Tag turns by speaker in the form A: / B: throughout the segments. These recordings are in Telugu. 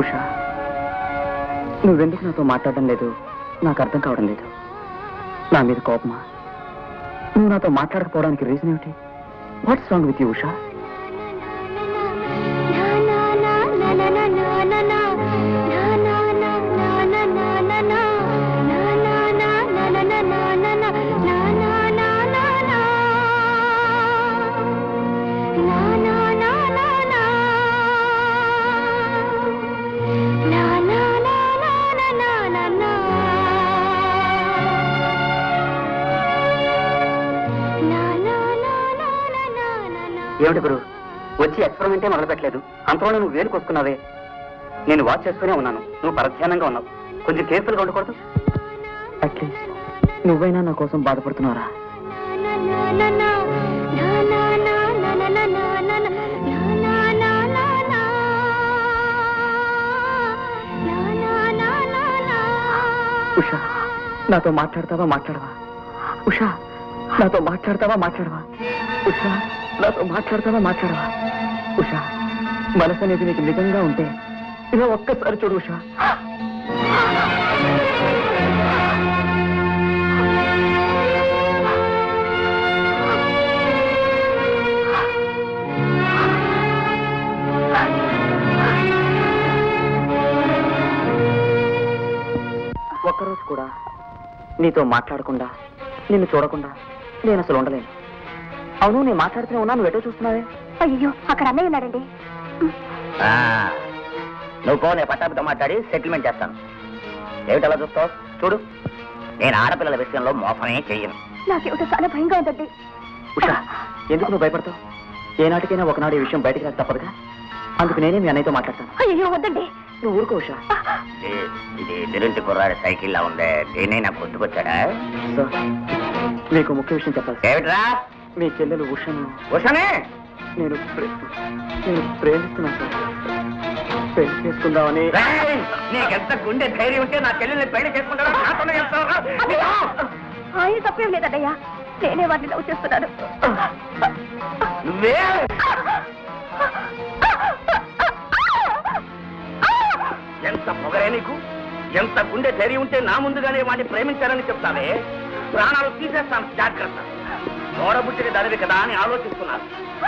A: ఉషా నువ్వెందుకు నాతో మాట్లాడడం లేదు నాకు అర్థం కావడం లేదు నా మీద కోపమా నువ్వు నాతో మాట్లాడకపోవడానికి రీజన్ ఏమిటి what's wrong with you Usha ఏమిటి గురు? వచ్చి ఎక్స్పెరిమెంటే మొదలు పెట్టలేదు అంతలో నువ్వు వేలు కొట్టుకున్నావే నేను వాచ్ చేస్తూనే ఉన్నాను. నువ్వు పరధ్యానంగా ఉన్నావు. కొంచెం కేర్ఫుల్గా ఉండకూడదు? అట్లీస్ట్ నువ్వైనా నా కోసం బాధపడుతున్నారా? ఉషా నాతో మాట్లాడతావా మాట్లాడవా? ఉషా నాతో మాట్లాడతావా మాట్లాడవా? ఉషా నాతో మాట్లాడతావా మాట్లాడవా? ఉషా మనసు అనేది నీకు నిజంగా ఉంటే ఇలా ఒక్కసారి చూడు ఉషా. ఒక్కరోజు కూడా నీతో మాట్లాడకుండా నిన్ను చూడకుండా నేను అసలు ఉండలేను. అవును నేను మాట్లాడుతూనే ఉన్నా నువ్వు ఎటో చూస్తున్నావే?
B: అయ్యో అక్కడ అన్నయ్య ఉన్నాడండి.
C: నువ్వు పో నేను పట్టాపితో మాట్లాడి సెటిల్మెంట్ చేస్తాను. ఏమిటి అలా చూస్తావు? చూడు. నేను ఆడపిల్లల విషయంలో మోసమే చెయ్యను.
B: నాకేమిటో చాలా భయంగా ఉందండి.
A: ఉషా ఎందుకు నువ్వు భయపడతావు? ఏనాటికైనా ఒకనాడు ఈ విషయం బయటికి రాక తప్పదుగా? అందుకు నేనే మీ అన్నయ్యతో మాట్లాడతాను.
B: అయ్యో వద్దండి.
A: నువ్వు ఊరుకో ఉషా.
C: ఇది- ఎదురింటి కుర్రాడి సైకిల్ లా ఉందే? దీన్ని నాకు గుర్తుకొచ్చాడా?
A: మీకు ముఖ్య విషయం చెప్పాలి.
C: ఏమిట్రా?
A: మీ చెల్లెలు ఉషను.
C: ఉషనే?
A: నేను ప్రే- నేను ప్రేమిస్తున్నాను సార్. పెళ్ళి చేసుకుందామని.
C: రేయ్! నీకెంత గుండె ధైర్యం ఉంటే నా చెల్లెల్ని పెళ్ళి చేసుకుంటారా నాతోనే చెప్తావా? నీకు?
B: ఆయన తప్పేం లేదన్నయ్య. నేనే వాడిని లవ్ చేస్తున్నాను.
C: నువ్వే? ఎంత పొగరే నీకు? ఎంత గుండె ధైర్యం ఉంటే నా ముందుగానే వాడిని ప్రేమించాలని చెప్తావే? ప్రాణాలు తీసేస్తాను. జాగ్రత్త. నోడబుట్టిన దానివి కదా అని ఆలోచిస్తున్నాను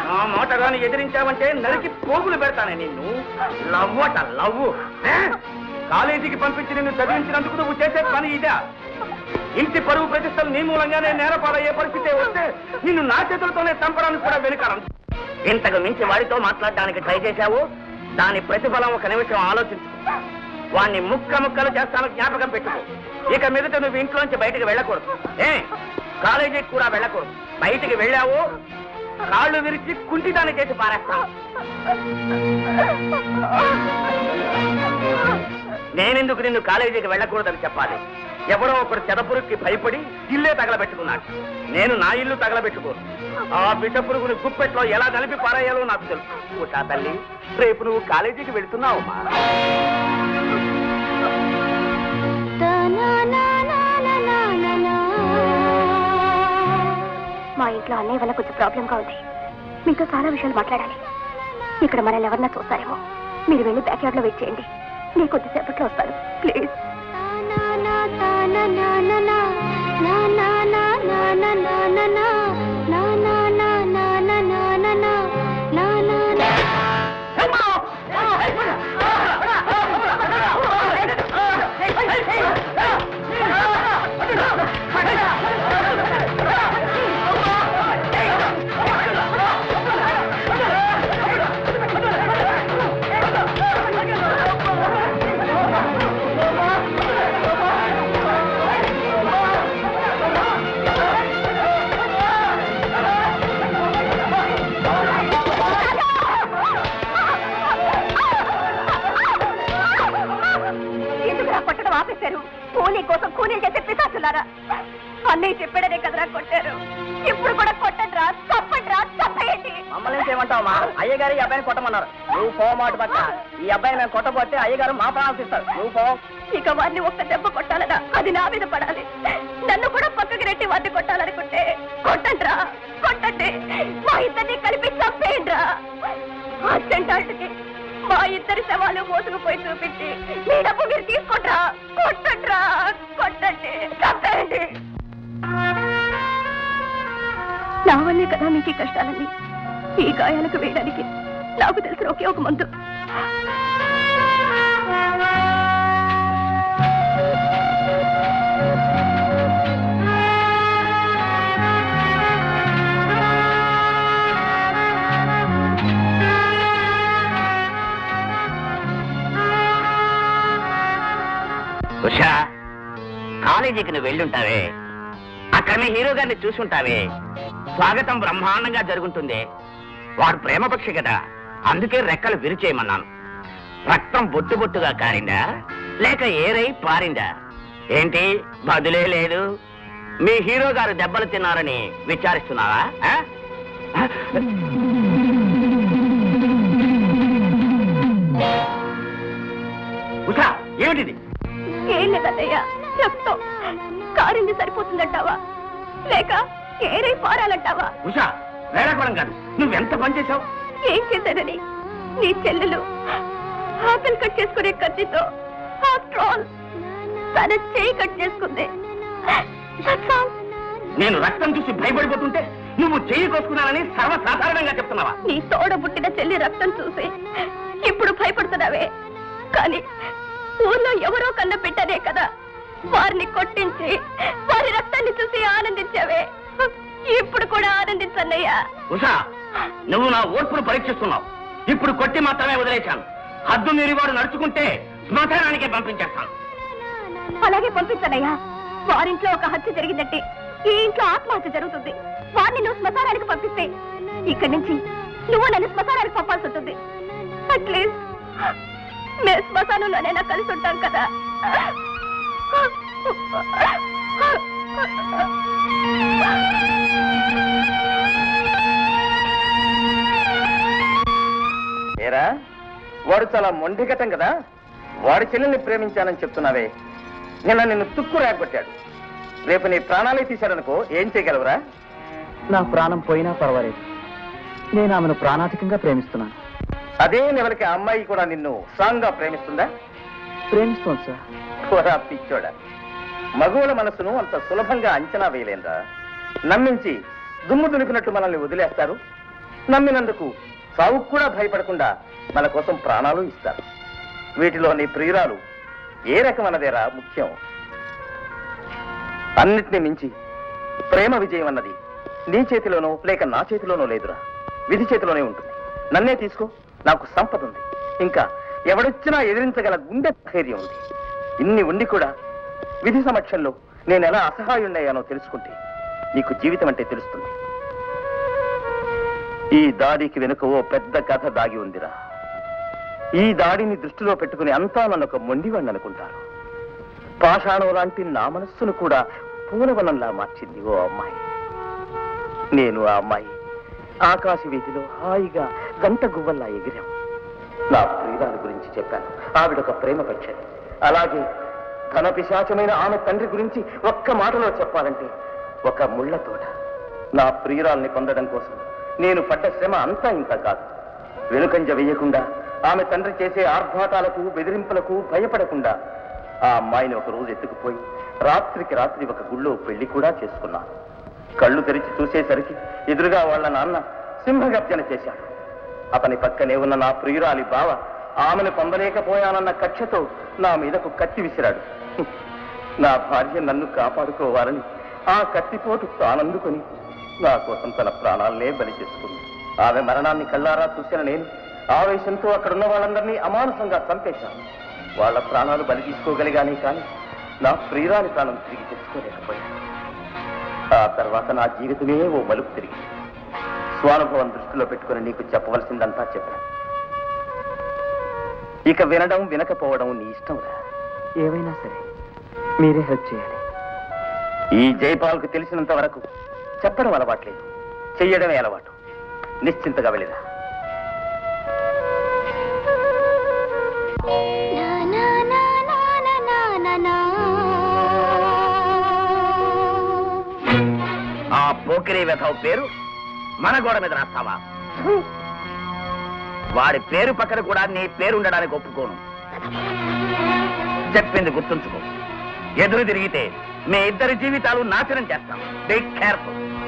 C: నా మోటగాని ఎదిరించావంటే నరికి పోగులు పెడతానే నిన్ను. లవ్వట లవ్వు లవ్. కాలేజీకి పంపించి నిన్ను చదివించినందుకు నువ్వు చేసే పని ఇదా. ఇంటి పరువు ప్రతిష్టలు నీ మూలంగానే నేరపాలయ్యే పరిస్థితి వస్తే నిన్ను నా చేతులతోనే చంపడానికి కూడా వెనుకరం ఇంతకు మించి వాడితో మాట్లాడడానికి ట్రై చేశావు? దాని ప్రతిఫలం ఒక నిమిషం ఆలోచించు. వాణ్ణి ముక్క ముక్కలు చేస్తాను జ్ఞాపకం పెట్టుకో. ఇక మీదట నువ్వు ఇంట్లోంచి బయటకు వెళ్ళకూడదు. ఏ? కాలేజీకి కూడా వెళ్ళకూడదు బయటికి వెళ్ళావు? కాళ్ళు విరిచి కుంటిదాన్ని చేసి పారేస్తా నేనెందుకు నిన్ను కాలేజీకి వెళ్ళకూడదని చెప్పాలి? ఎవరో ఒకడు చెదపురుగుకి భయపడి ఇల్లే తగలబెట్టుకున్నాడు. నేను నా ఇల్లు తగలబెట్టుకోను ఆ బిడ్డపురుగుని గుప్పెట్లో ఎలా కలిపి పారేయాలో నాకు తెలుసు. ఉషా తల్లి రేపు నువ్వు కాలేజీకి వెళుతున్నావమ్మా.
B: మా ఇంట్లో అన్నయ్య వల్ల కొంచెం ప్రాబ్లంగా ఉంది మీతో చాలా విషయాలు మాట్లాడాలి ఇక్కడ మనల్ని ఎవరన్నా చూస్తారేమో మీరు వెళ్ళి బ్యాక్ యార్డ్లో వెయిట్ చేయండి నేను కొద్దిసేపట్లో వస్తాను ప్లీజ్ ఎందుకురా కొట్టడం ఆపేశారు. కూలీ కోసం కూలీలు చేసే పిశాచులారా. అన్నయ్య చెప్పాడనే కదరా కొట్టారు. ఇప్పుడు కూడా కొట్టండి రా చప్పండి రా చప్పేయండి
C: మమ్మల్ని చేయమంటావమ్మా? అయ్యగారు ఈ అబ్బాయిని కొట్టమన్నారు. నువ్వు పో మాట పక్క ఈ అబ్బాయిని మేము కొట్టబోతే అయ్యగారు మా ప్రాణాలు తీస్తారు. నువ్వు పో.
B: ఇక వారిని ఒక్క దెబ్బ కొట్టాలనా? అది నా మీద పడాలి. నన్ను కూడా పక్కకి రెట్టి వారిని కొట్టాలనుకుంటే కొట్టండి రా కొట్టండి. మా ఇద్దరిని కలిపి చంపేయండి రా అర్జెంట్ మా ఇద్దరి శవాలు మోసుకుపోయి చూపించి మీ డబ్బు మీరు తీసుకుంటా కొట్టండ్రా కొట్టండి చంపేయండి. నా వల్లే కదా మీకు కష్టాలన్నీ ఈ గాయాలకు వేయడానికి నాకు తెలిసిన ఒకే ఒక మందు.
C: ఉషా కాలేజీకి నువ్వు వెళ్ళుంటావే. అక్కడ మీ హీరో గారిని చూసుంటావే. స్వాగతం బ్రహ్మాండంగా జరుగుతుంది. వాడు ప్రేమపక్షి కదా. అందుకే రెక్కలు విరిచేయమన్నాను. రక్తం బొట్టు బొట్టుగా కారిందా? లేక ఏరై పారిందా? ఏంటి? బదులే లేదు. మీ హీరో గారు దెబ్బలు తిన్నారని విచారిస్తున్నావా? ఉషా ఏమిటిది?
B: ఏం లేదన్నయ్య. రక్తం కారింది సరిపోతుందంటావా? లేక ఏరై పారాలంటావా?
C: ఉషా వేళకోవడం కాదు. నువ్వెంత పని చేశావు?
B: ఏం చేశానని? నీ చెల్లెలు ఆపిల్ కట్ చేసుకునే కత్తితో ఆఫ్టర్ ఆల్ తన చేయి కట్ చేసుకుంది.
C: నేను రక్తం చూసి భయపడిపోతుంటే నువ్వు చెయ్యి కోసుకున్నానని సర్వసాధారణంగా చెప్తున్నావా?
B: నీ తోడ పుట్టిన చెల్లి రక్తం చూసి ఇప్పుడు భయపడుతున్నావే. కానీ ఊర్లో ఎవరో కన్న కదా. వారిని కొట్టించి వారి రక్తాన్ని చూసి ఆనందించావే. ఇప్పుడు కూడా ఆనందించన్నయ్యా.
C: ఉషా నువ్వు నా ఓర్పును పరీక్షిస్తున్నావు. ఇప్పుడు కొట్టి మాత్రమే వదిలేశాను. హద్దు మీరి వాడు నడుచుకుంటే శ్మశానానికే పంపించేస్తాను.
B: అలాగే పంపించనయ్యా వారింట్లో ఒక హత్య జరిగిందంటే ఈ ఇంట్లో ఆత్మహత్య జరుగుతుంది. వారిని నువ్వు శ్మశానానికి పంపిస్తే ఇక్కడి నుంచి నువ్వు నన్ను శ్మశానానికి పంపాల్సి ఉంటుంది అట్లీస్ట్ మేము శ్మశానంలోనైనా కలిసి ఉంటాం కదా.
D: ఏరా వాడు చాలా మొండిగటం కదా. వాడి చెల్లెల్ని ప్రేమించానని చెప్తున్నావే. నిన్న నిన్ను తుక్కు రాగొట్టాడు. రేపు నీ ప్రాణాలే తీశాడనుకో ఏం చేయగలవురా?
A: నా ప్రాణం పోయినా పర్వాలేదు. నేను ఆమెను ప్రాణాధికంగా ప్రేమిస్తున్నాను.
D: అదే లెవెల్కి ఆ అమ్మాయి కూడా నిన్ను స్ట్రాంగ్గా ప్రేమిస్తుందా?
A: ప్రేమిస్తోంది సార్.
D: పిచ్చోడా. మగువుల మనసును అంత సులభంగా అంచనా వేయలేందా నమ్మించి దుమ్ము దులిపినట్టు మనల్ని వదిలేస్తారు. నమ్మినందుకు సావుకు కూడా భయపడకుండా మన కోసం ప్రాణాలు ఇస్తారు. వీటిలో నీ ప్రియురాలు ఏ రకమన్నదేరా ముఖ్యం? అన్నిటిని మించి ప్రేమ విజయం అన్నది నీ చేతిలోనో లేక నా చేతిలోనో లేదురా. విధి చేతిలోనే ఉంటుంది. నన్నే తీసుకో. నాకు సంపద ఉంది. ఇంకా ఎవడొచ్చినా ఎదిరించగల గుండె ధైర్యం ఉంది. ఇన్ని ఉండి కూడా విధి సమక్షంలో నేను ఎలా అసహాయుణ్ణయ్యానో తెలుసుకుంటే నీకు జీవితం అంటే తెలుస్తుంది. ఈ దాడికి వెనుక ఓ పెద్ద కథ దాగి ఉందిరా. ఈ దాడిని దృష్టిలో పెట్టుకుని అంతా నన్ను ఒక మొండివాణ్ణి అనుకుంటారు. పాషాణం లాంటి నా మనస్సును కూడా పూలవనంలా మార్చింది ఓ అమ్మాయి. నేను ఆ అమ్మాయి. ఆకాశ వీధిలో హాయిగా గంట గువ్వల్లా ఎగిరాం. నా ప్రియురాలు గురించి చెప్పాను. ఆవిడొక ప్రేమ పక్షది అలాగే ధన పిశాచమైన ఆమె తండ్రి గురించి ఒక్క మాటలో చెప్పాలంటే ఒక ముళ్ళ తోట. నా ప్రియురాల్ని పొందడం కోసం నేను పడ్డ శ్రమ అంతా ఇంత కాదు. వెనుకంజ వేయకుండా ఆమె తండ్రి చేసే ఆర్భాటాలకు బెదిరింపులకు భయపడకుండా ఆ అమ్మాయిని ఒక రోజు ఎత్తుకుపోయి రాత్రికి రాత్రి ఒక గుళ్ళో పెళ్ళి కూడా చేసుకున్నాను. కళ్ళు తెరిచి చూసేసరికి ఎదురుగా వాళ్ళ నాన్న సింహగర్జన చేశాడు. అతని పక్కనే ఉన్న నా ప్రియురాలి బావ ఆమెను పొందలేకపోయానన్న కక్షతో నా మీదకు కత్తి విసిరాడు. నా భార్య నన్ను కాపాడుకోవాలని ఆ కత్తిపోటు తానందుకొని నా కోసం తన ప్రాణాలనే బలి చేసుకుంది. ఆమె మరణాన్ని కళ్ళారా చూసిన నేను ఆవేశంతో అక్కడున్న వాళ్ళందరినీ అమానుసంగా చంపేశాను. వాళ్ళ ప్రాణాలు బలి తీసుకోగలిగానే కానీ నా ప్రియురాలి ప్రాణం తిరిగి తెచ్చుకోలేకపోయాను. ఆ తర్వాత నా జీవితమే ఓ మలుపు తిరిగి. స్వానుభవం దృష్టిలో పెట్టుకుని నీకు చెప్పవలసిందంతా చెప్పాను. ఇక వినడం వినకపోవడం నీ ఇష్టంరా
A: ఏవైనా సరే మీరే హెల్ప్ చేయాలి.
D: ఈ జైపాల్కు తెలిసినంత వరకు చెప్పడం అలవాట్లేదు. చెయ్యడమే అలవాటు. నిశ్చింతగా వెళ్ళిరా.
C: ఆ వెధవ పేరు మన గోడ మీద రాస్తావా? వాడి పేరు పక్కన కూడా నీ పేరు ఉండడానికి ఒప్పుకోను. చెప్పింది గుర్తుంచుకో. ఎదురు తిరిగితే మీ ఇద్దరి జీవితాలు నాశనం చేస్తాం. బీ కేర్ఫుల్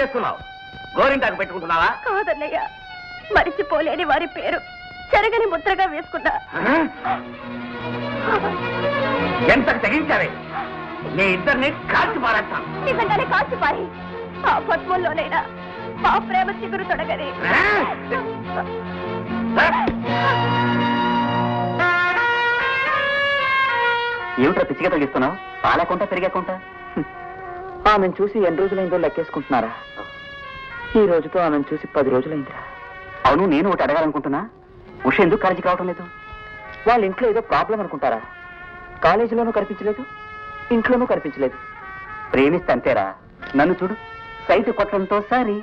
C: చేస్తున్నావు? గోరింటాకు పెట్టుకుంటున్నావా?
B: కాదన్నయ్య మరిచిపోలేని వారి పేరు చెరగని ముద్రగా వేసుకున్నా.
C: ఎంతకు తెగించావే? నీ ఇద్దరిని కాల్చి పారేస్తాను.
B: నిజంగానే కాల్చిపాయి ఆ పద్మంలోనైనా మా ప్రేమ చిగురు తొడగని.
A: ఏమిట్రా పిచ్చిగా తగ్గిస్తున్నావు పాలకుంటా పెరిగాకుంటా ఆమెను చూసి ఎన్ని రోజులైందో లెక్కేసుకుంటున్నారా? ఈ రోజుతో ఆమెను చూసి పది రోజులైందిరా. అవును నేను ఒకటి అడగాలనుకుంటున్నా. ఉష ఎందుకు కాలేజీకి రావటం లేదు? వాళ్ళ ఇంట్లో ఏదో ప్రాబ్లం అనుకుంటారా? కాలేజీలోనూ కనిపించలేదు ఇంట్లోనూ కనిపించలేదు. ప్రేమిస్తే అంతేరా. నన్ను చూడు సైటు కొట్టడంతో సారీ.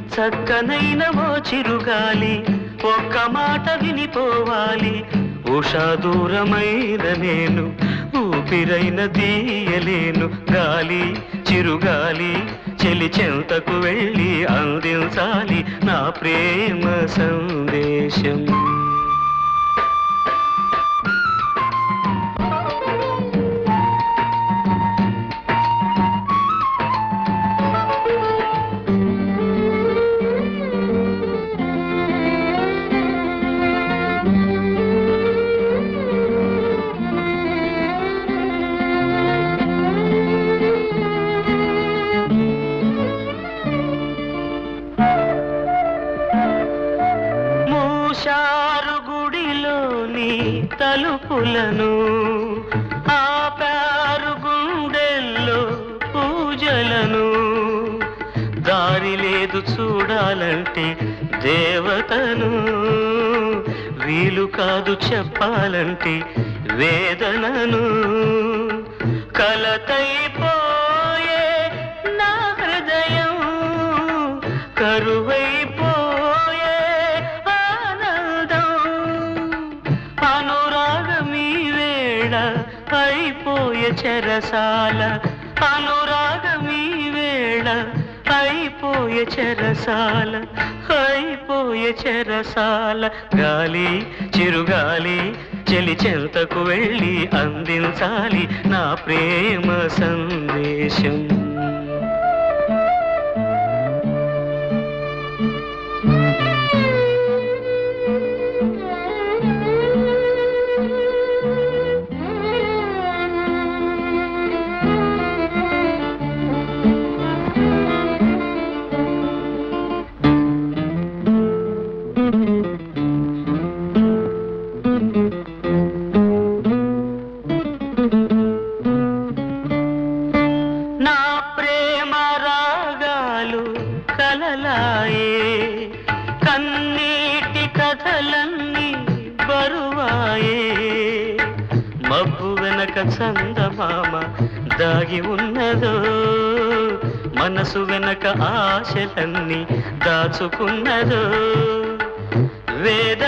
E: చక్కనైన ఓ చిరుగాలి ఒక్క మాట వినిపోవాలి. ఉషా దూరమైన నేను ఊపిరైన దీయలేను గాలి చిరుగాలి. చెలి చెంతకు వెళ్ళి అందించాలి నా ప్రేమ సందేశం. తలుపులను ఆపారు గుండెల్లో పూజలను. దారి లేదు చూడాలంటే దేవతను. వీలు కాదు చెప్పాలంటే వేదనను. కలతై చెరసాల. అనురాగమీ వేళ అయిపోయే చెరసాల అయిపోయే చెరసాల. గాలి చిరుగాలి చెలి చెంతకు వెళ్ళి అందించాలి నా ప్రేమ సందేశం. నా ప్రేమ రాగాలు కలలాయే. కన్నీటి కథలన్నీ బరువాయే. మబ్బు వెనక చందమామ దాగి ఉన్నదో. మనసు వెనక ఆశలన్నీ దాచుకున్నదో. వేద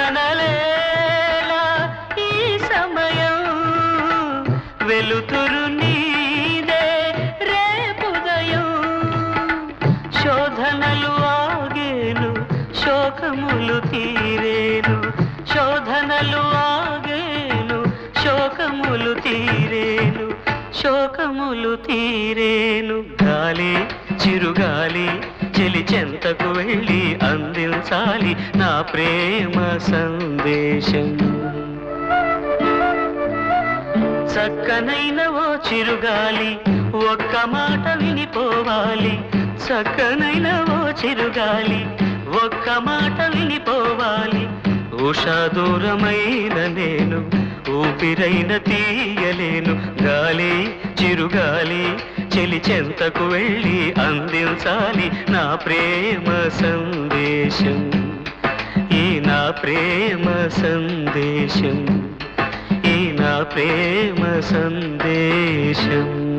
E: శోకములు తీరేను గాలి చిరుగాలి చెలి చెంతకు వెళ్ళి అందించాలి నా ప్రేమ సందేశం. చక్కనైన ఓ చిరుగాలి ఒక్క మాట వినిపోవాలి. చక్కనైన ఓ చిరుగాలి ఒక్క మాట వినిపోవాలి. ఉషా దూరమైన నేను ఊపిరైన తీయలేను. గాలి చిరుగాలి చెలి చెంతకు వెళ్ళి అందించాలి నా ప్రేమ సందేశం. ఈ నా ప్రేమ సందేశం. ఈ నా ప్రేమ సందేశం.